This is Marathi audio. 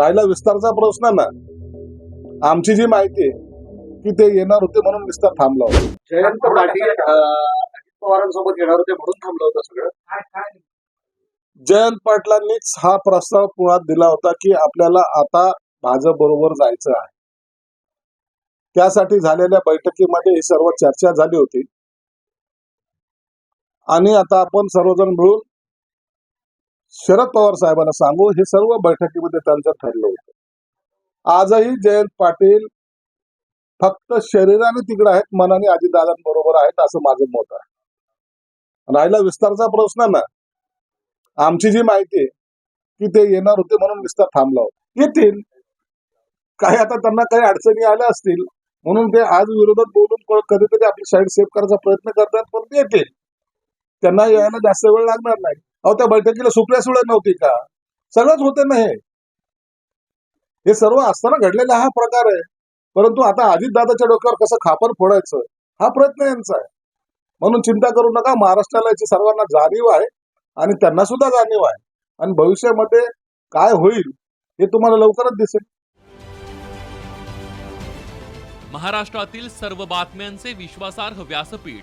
राहिला विस्तारचा प्रश्न ना. आमची जी माहिती आहे की ते येणार होते म्हणून विस्तार थांबला होता. जयंत पाटील अजित पवारांसोबत येणार होते म्हणून थांबलं होतं सगळं. जयंत पाटलांनीच हा प्रस्ताव मुळात दिला होता की आपल्याला आता भाजप बरोबर जायचं आहे. त्यासाठी झालेल्या बैठकीमध्ये ही सर्व चर्चा झाली होती. आणि आता आपण सर्वजण मिळून शरद पवार साहेबांना सांगू हे सर्व बैठकीमध्ये त्यांचं ठरलं होतं. आजही जयंत पाटील फक्त शरीराने तिकडे आहेत मनाने अजितदादांबरोबर आहेत असं माझं मत आहे. राहिला विस्तारचा प्रश्न ना. आमची जी माहिती आहे की ते येणार होते म्हणून विस्तार थांबला होता. येतील. काही आता त्यांना काही अडचणी आल्या असतील म्हणून ते आज विरोधात बोलून कधीतरी आपली साईड सेव्ह करायचा प्रयत्न करतात पण येतील. त्यांना यायला जास्त वेळ लागणार नाही. अहो त्या बैठकीला सुप्रिया सुळे नव्हती का? सगळंच होते ना हे. हे सर्व असताना घडलेला हा प्रकार आहे. परंतु आता अजितदादाच्या डोक्यावर कसं खापर फोडायचं हा प्रयत्न यांचा आहे. म्हणून चिंता करू नका महाराष्ट्राला याची सर्वांना जाणीव आहे आणि त्यांना सुद्धा जाणीव आहे. आणि भविष्यामध्ये काय होईल हे तुम्हाला लवकरच दिसेल. महाराष्ट्रातील सर्व बातम्यांचे विश्वासार्ह व्यासपीठ